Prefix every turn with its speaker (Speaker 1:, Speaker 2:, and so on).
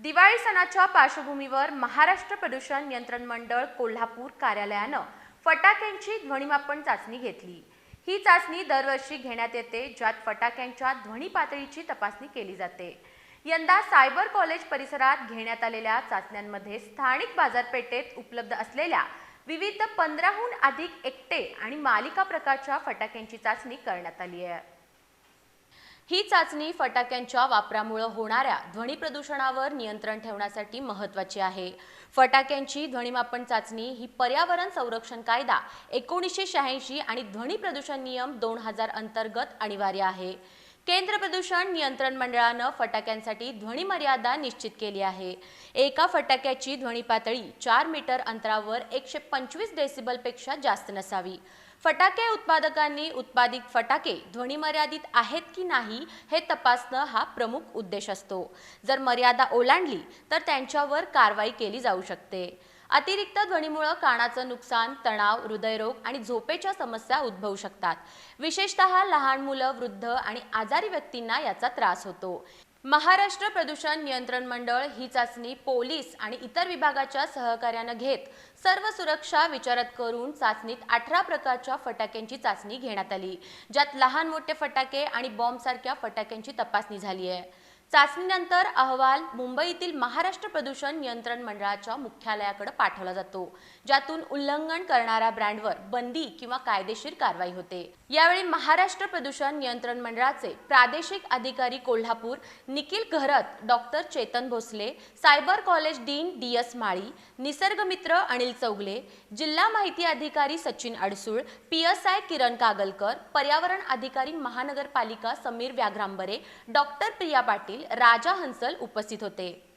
Speaker 1: दिवाळी सणाच्या पार्श्वभूमीवर महाराष्ट्र प्रदूषण नियंत्रण मंडळ कोल्हापूर कार्यालयानं फटाक्यांची ध्वनिमापन चाचणी घेतली. ही चाचणी दरवर्षी घेण्यात येते ज्यात फटाक्यांच्या ध्वनी पातळीची तपासणी केली जाते. यंदा सायबर कॉलेज परिसरात घेण्यात आलेल्या चाचण्यांमध्ये स्थानिक बाजारपेठेत उपलब्ध असलेल्या विविध पंधराहून अधिक एकटे आणि मालिका प्रकारच्या फटाक्यांची चाचणी करण्यात आली आहे. ही चाचणी फटाक्यांच्या वापरामुळे होणाऱ्या ध्वनी प्रदूषणावर नियंत्रण ठेवण्यासाठी महत्त्वाची आहे. फटाक्यांची ध्वनिमापन चाचणी ही पर्यावरण संरक्षण कायदा एकोणीसशे शहाऐंशी आणि ध्वनी प्रदूषण नियम दोन हजार अंतर्गत अनिवार्य आहे. केंद्र प्रदूषण नियंत्रण मंडळानं फटाक्यांसाठी ध्वनी मर्यादा निश्चित केली आहे. एका फटाक्याची ध्वनी पातळी चार मीटर अंतरावर एकशे पंचवीस डेसिबलपेक्षा जास्त नसावी. फटाके उत्पादकांनी उत्पादित फटाके ध्वनिमर्यादित आहेत की नाही हे तपासणं हा प्रमुख उद्देश असतो. जर मर्यादा ओलांडली तर त्यांच्यावर कारवाई केली जाऊ शकते. अतिरिक्त ध्वनीमुळे कानाचं नुकसान तणाव हृदयरोग आणि झोपेच्या समस्या उद्भवू शकतात. विशेषतः लहान मुलं वृद्ध आणि आजारी व्यक्तींना याचा त्रास होतो. महाराष्ट्र प्रदूषण नियंत्रण मंडळ ही चाचणी पोलीस आणि इतर विभागाच्या सहकार्यानं घेत सर्व सुरक्षा विचारात करून चाचणीत अठरा प्रकारच्या फटाक्यांची चाचणी घेण्यात आली ज्यात लहान मोठे फटाके आणि बॉम्बसारख्या फटाक्यांची तपासणी झाली आहे. चाचणीनंतर अहवाल मुंबईतील महाराष्ट्र प्रदूषण नियंत्रण मंडळाच्या मुख्यालयाकडे पाठवला जातो ज्यातून उल्लंघन करणाऱ्या ब्रँडवर बंदी किंवा कायदेशीर कारवाई होते. यावेळी महाराष्ट्र प्रदूषण नियंत्रण मंडळाचे प्रादेशिक अधिकारी Kolhapur Nikhil Gharat doctor Chetan Bhosale cyber college dean D S Mali Nisargmitra Anil Chougule जिल्हा माहिती अधिकारी Sachin Adsul P S I Kiran Kagalkar पर्यावरण अधिकारी महानगरपालिका समीर व्याघ्रांबरे डॉक्टर प्रिया पाटील राजा हंसल उपस्थित होते.